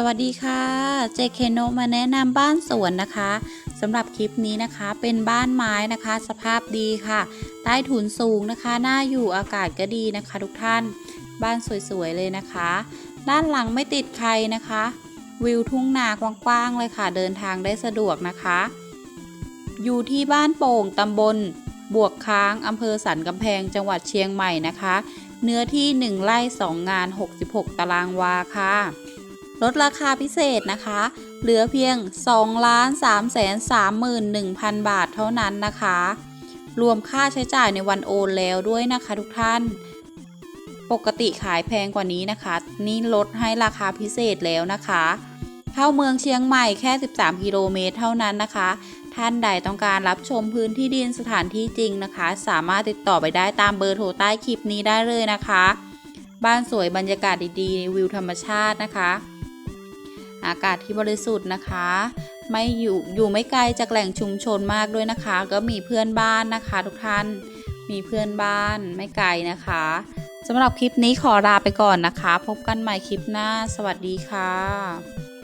สวัสดีค่ะ เจเคโนมาแนะนำบ้านสวนนะคะสำหรับคลิปนี้นะคะเป็นบ้านไม้นะคะ สภาพดีค่ะ ใต้ถุนสูงนะคะน่าอยู่อากาศก็ดีนะคะ ทุกท่านบ้านสวยๆเลยนะคะ ด้านหลังไม่ติดใครนะคะ วิวทุ่งนากว้างๆเลยค่ะ เดินทางได้สะดวกนะคะ อยู่ที่บ้านโป่งตำบลบวกค้างอำเภอสันกำแพงจังหวัดเชียงใหม่นะคะ เนื้อที่ 1ไร่2งาน 66 ตารางวาค่ะ ลดราคาพิเศษนะคะ เหลือเพียง 2 3 3 1 0 0 0 บาทเท่านั้นนะคะ รวมค่าใช้จ่ายในวันโอนแล้วด้วยนะคะทุกท่าน ปกติขายแพงกว่านี้นะคะ นี่ลดให้ราคาพิเศษแล้วนะคะ เข้าเมืองเชียงใหม่แค่ 13 กิโลเมตรเท่านั้นนะคะ ท่านใดต้องการรับชมพื้นที่ดินสถานที่จริงนะคะ สามารถติดต่อไปได้ตามเบอร์โทรใต้คลิปนี้ได้เลยนะคะ บ้านสวยบรรยากาศดีๆ วิวธรรมชาตินะคะ อากาศที่บริสุทธิ์นะคะ ไม่อยู่อยู่ไม่ไกลจากแหล่งชุมชนมากด้วยนะคะ ก็มีเพื่อนบ้านนะคะ ทุกท่านมีเพื่อนบ้านไม่ไกลนะคะสำหรับคลิปนี้ขอลาไปก่อนนะคะ พบกันใหม่คลิปหน้า สวัสดีค่ะ